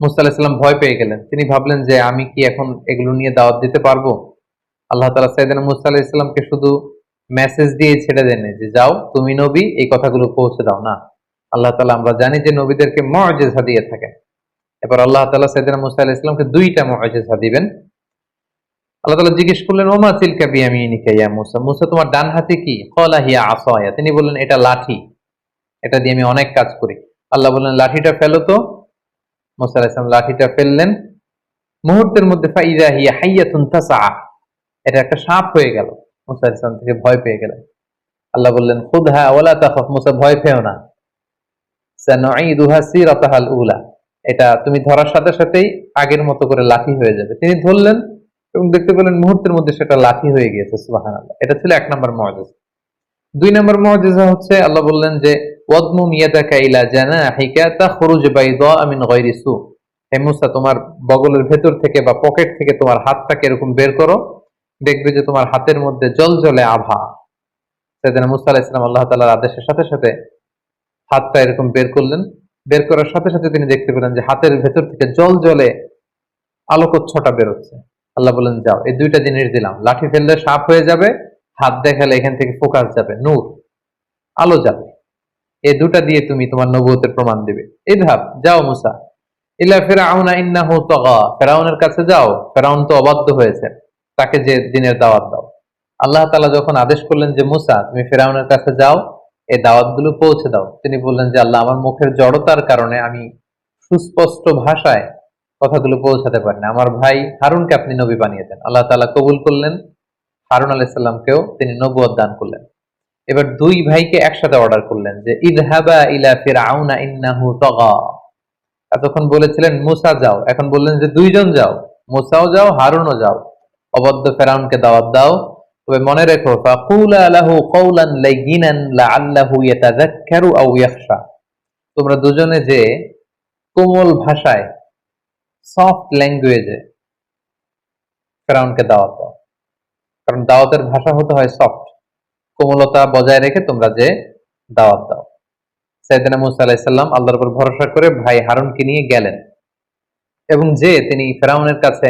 মুসা ভয় পেয়ে গেলেন। তিনি ভাবলেন যে আমি কি এখন এগুলো নিয়ে দাওয়াত দিতে পারব? আল্লাহ তালা সাইদিন মুসা আলাহিসাল্লামকে শুধু মেসেজ দিয়ে ছেড়ে দেন যে, যাও, তুমি নবী, এই কথাগুলো পৌঁছে দাও। না, আল্লাহ তালা আমরা জানি যে নবীদেরকে মর্যাদা দিয়ে থাকেন এবার আল্লাহ তালা সাইদিন মুসা আলাহিসাল্লামকে দুইটা মর্যাদা দিবেন। আল্লাহ তালা জিজ্ঞেস করলেন, ওমা চিলকা বিয়ামিনিকা ইয়া মুসা? মুসা, তোমার ডান হাতে কি? কলা হিয়া আসয়া। তিনি বললেন, এটা লাঠি। এটা দিয়ে আমি অনেক কাজ করি। আল্লাহ বললেন, লাঠিটা ফেলো তো। মুসা আলাইসলাম লাঠিটা ফেললেন। মুহূর্তের মধ্যে ফাইদা হিয়া হাইয়াতুন তাসা এটা একটা সাপ হয়ে গেল। মুসা আলাইসলাম থেকে ভয় পেয়ে গেলেন। আল্লাহ বললেন, খুদহা ওয়ালা তাখাফ। মুসা, ভয় পেও না। এটা তুমি ধরার সাথে সাথেই আগের মতো করে লাঠি হয়ে যাবে। তিনি ধরলেন এবং দেখতে পেলেন মুহূর্তের মধ্যে সেটা লাঠি হয়ে গিয়েছে, সুবহানাল্লাহ। এটা ছিল এক নম্বর মজেজ দুই নম্বর মজেজা হচ্ছে, আল্লাহ বললেন যে তোমার বগলের ভেতর থেকে বা পকেট থেকে তোমার হাতটাকে এরকম বের করো, দেখবে যে তোমার হাতের মধ্যে জল জলে আভা। সেদিন মুসা ইসলাম আল্লাহ তালার আদেশের সাথে সাথে হাতটা এরকম বের করলেন। বের করার সাথে সাথে তিনি দেখতে পেলেন যে হাতের ভেতর থেকে জল জলে আলোকচ্ছটা বেরোচ্ছে। আল্লাহ বলেন যাও, এই দুইটা জিনিস দিলাম। লাঠি ফেললে সাপ হয়ে যাবে, হাত দেখালে এখান থেকে ফোকাস যাবে। নূর, আলো যাবে এই দুটা দিয়ে তুমি তোমার নবুয়তের প্রমাণ দিবে। এই ধাপ যাও মুসা। ইলা ফেরাউনা ইন্নাহু তাগা। ফেরাউনের কাছে যাও। ফেরাউন তো অবাধ্য হয়েছে। তাকে যে দিনের দাওয়াত দাও। আল্লাহ তাআলা যখন আদেশ করলেন যে, মুসা, তুমি ফেরাউনের কাছে যাও। এই দাওয়াতগুলো পৌঁছে দাও। তিনি বললেন যে, আল্লাহ আমার মুখের জড়তার কারণে আমি সুস্পষ্ট ভাষায় কথাগুলো পৌঁছাতে পারি না। আমার ভাই হারুনকে আপনি নবী বানিয়ে দেন। আল্লাহ তাআলা কবুল করলেন। হারুন আলাইসাল্লামকেও তিনি নবুয়ত দান করলেন। এবার দুই ভাইকে একসাথে অর্ডার করলেন যে, ইদহাবা ইলা ফিরআউনা ইন্নাহু তাগা। এতক্ষণ বলেছিলেন, মুসা যাও। এখন বললেন যে, দুইজন যাও। মুসাও যাও, হারুনও যাও। অবদ্ধ ফেরাউনকে দাওয়াত দাও। তবে মনে রেখো, ফাকুলা লাহু কওলান লাইয়িনান লাআল্লাহু ইয়াতাযাক্কারু আও ইয়াখশা। তোমরা দুজনে যে কোমল ভাষায় সফট ল্যাঙ্গুয়েজে ফেরাউনকে দাওয়াত দাও। কারণ দাওয়াতের ভাষা হতে হয় সফট কোমলতা বজায় রেখে তোমরা যে দাওয়াত দাও। সাইদিনা মুসা আলাহিসাল্লাম আল্লাহর উপর ভরসা করে ভাই হারুনকে নিয়ে গেলেন এবং যে তিনি ফেরাউনের কাছে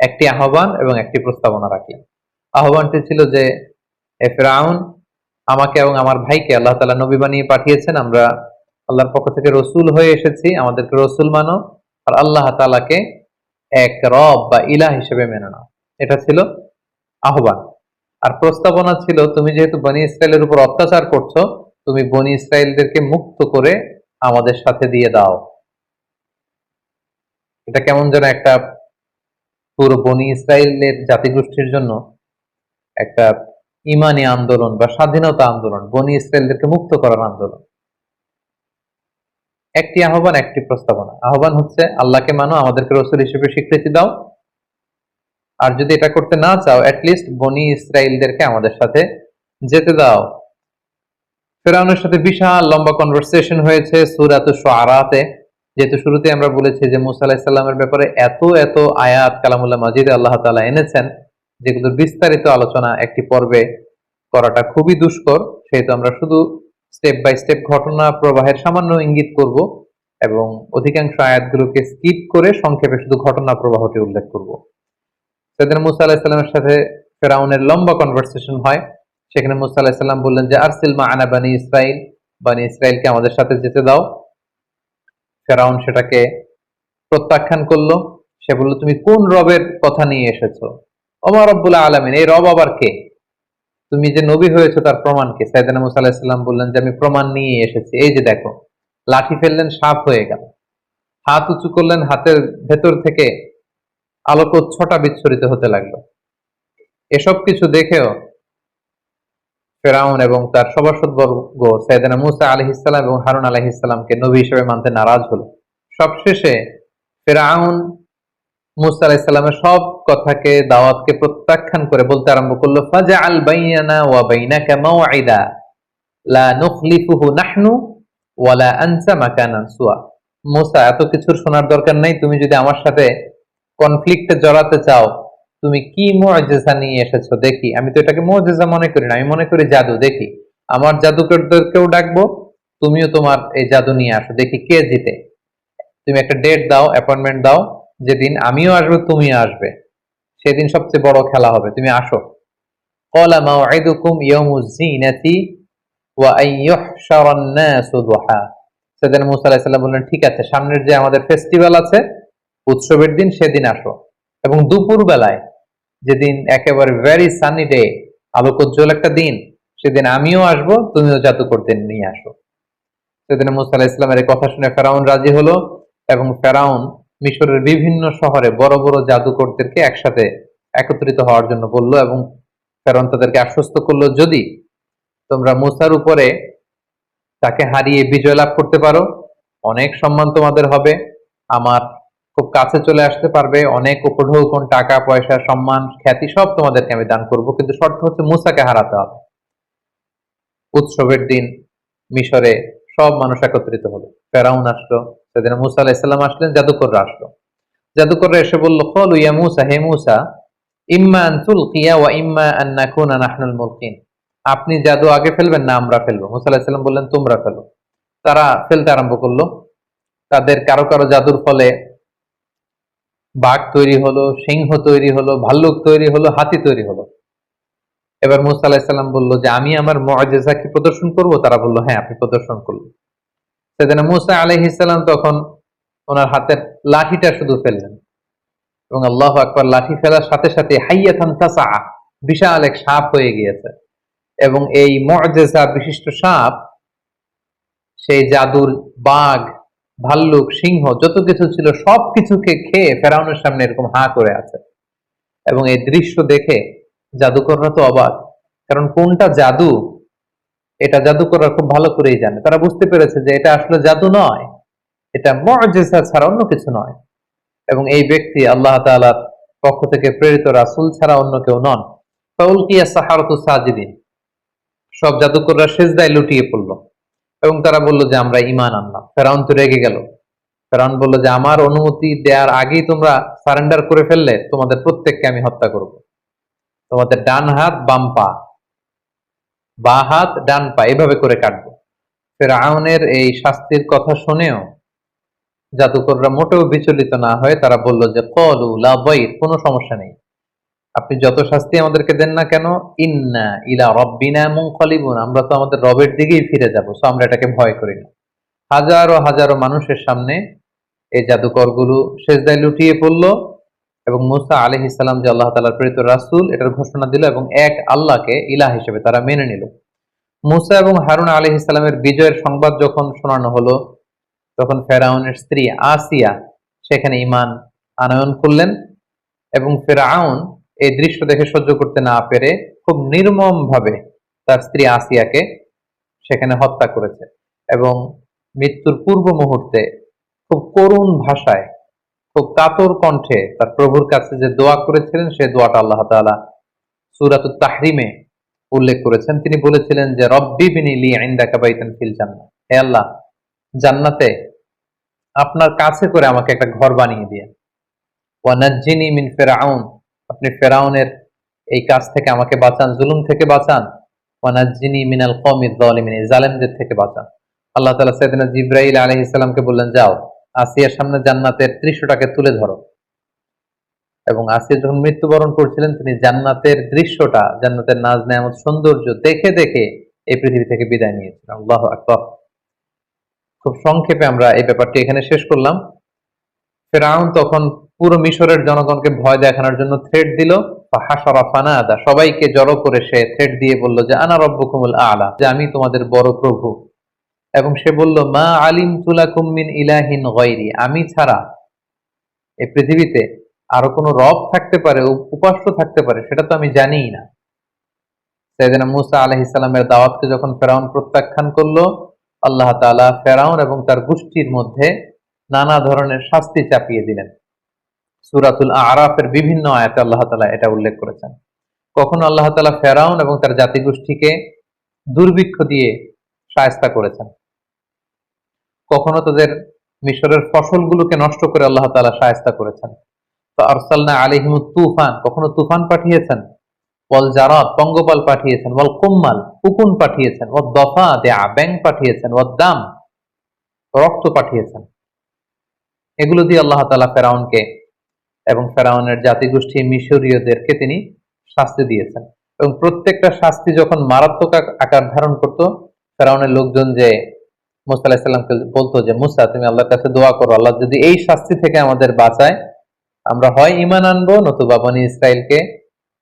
একটি আহ্বান এবং একটি প্রস্তাবনা রাখলেন। আহ্বানটি ছিল যে, এ ফেরাউন, আমাকে এবং আমার ভাইকে আল্লাহ তালা নবী বানিয়ে পাঠিয়েছেন। আমরা আল্লাহর পক্ষ থেকে রসুল হয়ে এসেছি, আমাদেরকে রসুল মানো আর আল্লাহ তালাকে এক রব বা ইলা হিসেবে মেনে নাও। এটা ছিল আহ্বান। আর প্রস্তাবনা ছিল, তুমি যেহেতু বনি ইসরায়েলের উপর অত্যাচার করছ, তুমি বনি ইসরায়েলদেরকে মুক্ত করে আমাদের সাথে দিয়ে দাও। এটা কেমন যেন একটা পুরো বনি ইসরায়েলের জাতিগোষ্ঠীর জন্য একটা ইমানি আন্দোলন বা স্বাধীনতা আন্দোলন, বনি ইসরায়েলদেরকে মুক্ত করার আন্দোলন। একটি আহ্বান, একটি প্রস্তাবনা। আহ্বান হচ্ছে, আল্লাহকে মানো, আমাদেরকে রসুল হিসেবে স্বীকৃতি দাও আর যদি এটা করতে না চাও অ্যাটলিস্ট বনি ইসরায়েলদেরকে আমাদের সাথে যেতে দাও। ফেরাউনের সাথে বিশাল লম্বা কনভারসেশন হয়েছে সুরাত আরাতে যেহেতু শুরুতে আমরা বলেছি যে মুসা আলাহিসাল্লামের ব্যাপারে এত এত আয়াত কালামুল্লাহ মাজিদ আল্লাহ তালা এনেছেন, যেগুলোর বিস্তারিত আলোচনা একটি পর্বে করাটা খুবই দুষ্কর। সেহেতু আমরা শুধু স্টেপ বাই স্টেপ ঘটনা প্রবাহের সামান্য ইঙ্গিত করব এবং অধিকাংশ আয়াতগুলোকে স্কিপ করে সংক্ষেপে শুধু ঘটনা প্রবাহটি উল্লেখ করব। সেদিন মুসা আলাহিসাল্লামের সাথে ফেরাউনের লম্বা কনভারসেশন হয়। সেখানে মুসা আলাহিসাল্লাম বললেন যে, আরসিল মা আনা বানি ইসরাইল বানি ইসরায়েলকে আমাদের সাথে যেতে দাও। ফেরাউন সেটাকে প্রত্যাখ্যান করল। সে বলল, তুমি কোন রবের কথা নিয়ে এসেছ? ওমর রব্বুল্লাহ আলমিন, এই রব আবার কে? তুমি যে নবী হয়েছো তার প্রমাণ কে? সাইদানা মুসা আলাহিসাল্লাম বললেন যে, আমি প্রমাণ নিয়ে এসেছি। এই যে দেখো, লাঠি ফেললেন, সাপ হয়ে গেল। হাত উঁচু করলেন, হাতের ভেতর থেকে আলোকোচ্ছটা বিচ্ছুরিত হতে লাগল। এসব কিছু দেখেও ফেরাউন এবং তার সভাসদ বর্গ সৈয়দনা মুসা আলহিসাল্লাম এবং হারুন আলহিসাল্লামকে নবী হিসেবে মানতে নারাজ হলো। সবশেষে ফেরাউন মুসা আলাহিসাল্লামের সব কথাকে, দাওয়াতকে প্রত্যাখ্যান করে বলতে আরম্ভ করল ফাজা আল বাইনা ওয়া বাইনাকা মাওয়াইদা লা নুখলিফুহু নাহনু ওয়ালা আনসা মাকানান সুয়া। মুসা, এত কিছুর শোনার দরকার নাই, তুমি যদি আমার সাথে কনফ্লিক্টে জড়াতে চাও, তুমি কি মজেজা নিয়ে এসেছ? দেখি। আমি তো এটাকে মজেজা মনে করি না, আমি মনে করি জাদু। দেখি। আমার জাদুকরদেরকেও ডাকবো, তুমিও তোমার এই জাদু নিয়ে আসো। দেখি কে জিতে। তুমি একটা ডেট দাও অ্যাপয়েন্টমেন্ট দাও, যেদিন আমিও আসব তুমি আসবে। সেদিন সবচেয়ে বড় খেলা হবে। তুমি আসো। সেদিন মুসা আলাইহিস বললেন, ঠিক আছে, সামনের যে আমাদের ফেস্টিভ্যাল আছে উৎসবের দিন সেদিন আসো। এবং দুপুর বেলায় যেদিন একেবারে ভেরি সানি ডে আলোকোজ্জ্বল একটা দিন, সেদিন আমিও আসব, তুমিও জাদুকর দিন নিয়ে আসো। সেদিন মুসা ইসলামের কথা শুনে ফেরাউন রাজি হলো এবং ফেরাউন মিশরের বিভিন্ন শহরে বড় বড় জাদুকরদেরকে একসাথে একত্রিত হওয়ার জন্য বলল এবং ফেরাউন তাদেরকে আশ্বস্ত করল, যদি তোমরা মুসার উপরে তাকে হারিয়ে বিজয় লাভ করতে পারো, অনেক সম্মান তোমাদের হবে। আমার খুব কাছে চলে আসতে পারবে, অনেক উপঢৌকন, টাকা, পয়সা, সম্মান, খ্যাতি সব তোমাদেরকে আমি দান করব, কিন্তু শর্ত হচ্ছে মুসাকে হারাতে হবে। উৎসবের দিন, মিশরে সব মানুষ একত্রিত হলো। ফেরাউন আসলো, সেদিন মুসা আলাহিসাল্লাম আসলেন, জাদুকররা আসলো। জাদুকররা এসে বলল কল ইয়া মুসা, হে মুসা, ইম্মা আন তুলকিয়া ওয়া ইম্মা আন নাকুনা নাহনুল মুলকিন। আপনি জাদু আগে ফেলবেন না, আমরা ফেলব। মুসা আলাহিসাল্লাম বললেন, তোমরা ফেলো। তারা ফেলতে আরম্ভ করল। তাদের কারও কারও জাদুর ফলে বাঘ তৈরি হলো, সিংহ তৈরি হলো, ভাল্লুক তৈরি হলো, হাতি তৈরি হলো। এবার মুসা আলাহিসাল্লাম বলল যে, আমি আমার মজেজা কি প্রদর্শন করব? তারা বলল হ্যাঁ আপনি প্রদর্শন করল সেদিন মুসা আলহিসাল্লাম তখন ওনার হাতের লাঠিটা শুধু ফেললেন। এবং আল্লাহ আকবর লাঠি ফেলার সাথে সাথে হাইয়াথান তাসা বিশাল এক সাপ হয়ে গিয়েছে। এবং এই মজেজা বিশিষ্ট সাপ, সেই জাদুর বাঘ ভাল্লুক, সিংহ, যত কিছু ছিল, সব কিছুকে খেয়ে ফেরাউনের সামনে এরকম হা করে আছে। এবং এই দৃশ্য দেখে জাদুকররা তো অবাক, কারণ কোনটা জাদু, এটা জাদুকররা খুব ভালো করেই জানে। তারা বুঝতে পেরেছে যে এটা আসলে জাদু নয়, এটা মজেসা ছাড়া অন্য কিছু নয়। এবং এই ব্যক্তি আল্লাহ তাআলার পক্ষ থেকে প্রেরিত রাসুল ছাড়া অন্য কেউ নন। সাহারাতু সাজিদিন, সব জাদুকররা সেজদায় লুটিয়ে পড়ল। এবং তারা বলল যে, আমরা ইমান আনলাম। ফেরাউন তো রেগে গেল। ফেরাউন বলল যে, আমার অনুমতি দেওয়ার আগেই তোমরা সারেন্ডার করে ফেললে তোমাদের প্রত্যেককে আমি হত্যা করব। তোমাদের ডান হাত, বাম পা। বা হাত, ডান পা, এভাবে করে কাটবো। ফেরাউনের এই শাস্তির কথা শুনেও জাদুকররা মোটেও বিচলিত না হয়ে তারা বলল যে, কলু লাবাইর কোনো সমস্যা নেই। আপনি যত শাস্তি আমাদেরকে দেন না কেন? ইন্না ইলা রব্বিনা মুনকালিবুন। আমরা তো আমাদের রবের দিকেই ফিরে যাব সো আমরা এটাকে ভয় করি না। হাজারো হাজারো মানুষের সামনে এই জাদুকরগুলো সেজদায় লুটিয়ে পড়ল এবং মুসা আলহ ইসলাম যে আল্লাহ তালার প্রেরিত রাসুল, এটার ঘোষণা দিল এবং এক আল্লাহকে ইলা হিসেবে তারা মেনে নিল। মুসা এবং হারুন আলহ ইসলামের বিজয়ের সংবাদ যখন শোনানো হলো, তখন ফেরাউনের স্ত্রী আসিয়া সেখানে ইমান আনয়ন করলেন এবং ফেরাউন এই দৃশ্য দেখে সহ্য করতে না পেরে খুব নির্মম ভাবে তার স্ত্রী আসিয়াকে সেখানে হত্যা করেছে এবং মৃত্যুর পূর্ব মুহূর্তে খুব করুণ ভাষায়, খুব কাতর কণ্ঠে তার প্রভুর কাছে যে দোয়া করেছিলেন, সে দোয়াটা আল্লাহ তাআলা সূরাতুত তাহরিমে উল্লেখ করেছেন। তিনি বলেছিলেন যে, রব্বি বিনি লি ইনদাকা বাইতান ফিল জান্নাহ। হে আল্লাহ, জান্নাতে আপনার কাছে করে আমাকে একটা ঘর বানিয়ে দিয়ে ওয়ানাজ্জিনি মিন ফিরআউন। আপনি ফেরাউনের এই কাজ থেকে আমাকে বাঁচান, জুলুম থেকে বাঁচান। ওয়ানাজ্জিনি মিনাল কওমিজ জালিমিন জালেমদের থেকে বাঁচান। আল্লাহ তাআলা সাইয়েদনা জিব্রাইল আলাইহিস সালামকে বললেন, যাও, আসিয়ার সামনে জান্নাতের দৃশ্যটাকে তুলে ধরো। এবং আসিয়া যখন মৃত্যুবরণ করছিলেন, তিনি জান্নাতের দৃশ্যটা, জান্নাতের নাজ নেয়ামত সৌন্দর্য দেখে দেখে এই পৃথিবী থেকে বিদায় নিয়েছিলেন। আল্লাহ আকবার। খুব সংক্ষেপে আমরা এই ব্যাপারটি এখানে শেষ করলাম। ফেরাউন তখন পুরো মিশরের জনগণকে ভয় দেখানোর জন্য থ্রেট দিল। হাসরা ফানাদা, সবাইকে জড়ো করে সে থ্রেট দিয়ে বলল যে, আনা রব্বুকুমুল আলা যে আমি তোমাদের বড় প্রভু। এবং সে বলল, মা আলিম তুলাকুম মিন ইলাহিন গায়রি আমি ছাড়া এই পৃথিবীতে আরও কোনো রব থাকতে পারে উপাস্য থাকতে পারে, সেটা তো আমি জানিই না। সাইয়েদনা মুসা আলাইহিস সালামের দাওয়াতকে যখন ফেরাউন প্রত্যাখ্যান করল, আল্লাহ তাআলা ফেরাউন এবং তার গোষ্ঠীর মধ্যে নানা ধরনের শাস্তি চাপিয়ে দিলেন। সুরাতুল আরাফের বিভিন্ন আয়াতে আল্লাহ তালা এটা উল্লেখ করেছেন। কখনো আল্লাহ তালা ফেরাউন এবং তার জাতিগোষ্ঠীকে দুর্ভিক্ষ দিয়ে সায়স্তা করেছেন। কখনো তাদের মিশরের ফসলগুলোকে নষ্ট করে আল্লাহ তালা সায়স্তা করেছেন। তো আরসাল্লা আলিহিম তুফান, কখনো তুফান পাঠিয়েছেন? ওয়াল জারাত, পঙ্গপাল পাঠিয়েছেন। বল কুম্মাল, উকুন পাঠিয়েছেন। ও দফা দেয়া ব্যাং পাঠিয়েছেন। ও দাম, রক্ত পাঠিয়েছেন। এগুলো দিয়ে আল্লাহ তালা ফেরাউনকে এবং ফেরাউনের জাতিগোষ্ঠী মিশরীয়দেরকে তিনি শাস্তি দিয়েছেন। এবং প্রত্যেকটা শাস্তি যখন মারাত্মক আকার ধারণ করত, ফেরাউনের লোকজন যে মুসা আলাহিসাল্লামকে বলতো যে, মুসা, তুমি আল্লাহর কাছে দোয়া করো, আল্লাহ যদি এই শাস্তি থেকে আমাদের বাঁচায়, আমরা হয় ইমান আনব নতুবা বনি ইসরায়েলকে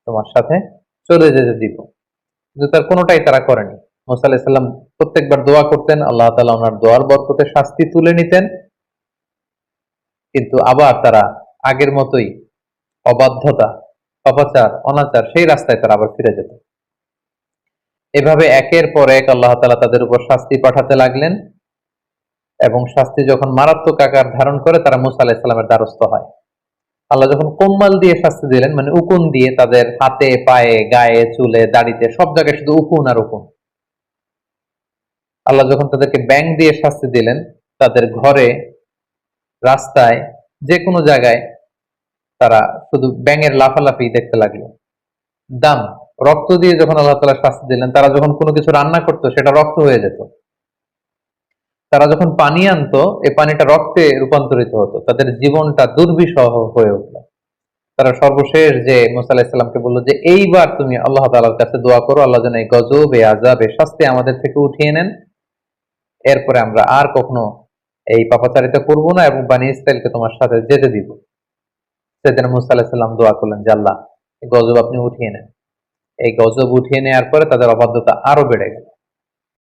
তোমার সাথে চলে যেতে দিব। কিন্তু তার কোনোটাই তারা করেনি। মুসা আলাহিসাল্লাম প্রত্যেকবার দোয়া করতেন, আল্লাহ তালা ওনার দোয়ার বরকতে শাস্তি তুলে নিতেন। কিন্তু আবার তারা আগের মতোই অবাধ্যতা, অপাচার, অনাচার, সেই রাস্তায় তারা আবার ফিরে যেত। এভাবে একের পর এক আল্লাহ তালা তাদের উপর শাস্তি পাঠাতে লাগলেন এবং শাস্তি যখন মারাত্মক আকার ধারণ করে তারা মুসা আলাহিসাল্লামের দ্বারস্থ হয়। আল্লাহ যখন কোম্মাল দিয়ে শাস্তি দিলেন মানে উকুন দিয়ে তাদের হাতে, পায়ে, গায়ে, চুলে, দাড়িতে, সব জায়গায় শুধু উকুন আর উকুন। আল্লাহ যখন তাদেরকে ব্যাং দিয়ে শাস্তি দিলেন, তাদের ঘরে, রাস্তায় যে কোনো জায়গায় তারা শুধু ব্যাঙের লাফালাফি দেখতে লাগল। দাম, রক্ত দিয়ে যখন আল্লাহ তালা শাস্তি দিলেন, তারা যখন কোনো কিছু রান্না করতো, সেটা রক্ত হয়ে যেত। তারা যখন পানি আনতো, এই পানিটা রক্তে রূপান্তরিত হতো। তাদের জীবনটা দুর্বিষহ হয়ে উঠল। তারা সর্বশেষ যে মুসা আলাহিসাল্লামকে বলল যে, এইবার তুমি আল্লাহ তালার কাছে দোয়া করো, আল্লাহ যেন এই গজব, এই আজাব এই শাস্তি আমাদের থেকে উঠিয়ে নেন। এরপরে আমরা আর কখনো এই পাপাচারিতা করব না এবং বানি ইসরায়েলকে তোমার সাথে যেতে দিব। সেদিন মুসা আলাহিসাল্লাম দোয়া করলেন যে আল্লাহ গজব আপনি উঠিয়ে নেন। এই গজব উঠিয়ে নেওয়ার পরে তাদের অবাধ্যতা আরও বেড়ে গেল।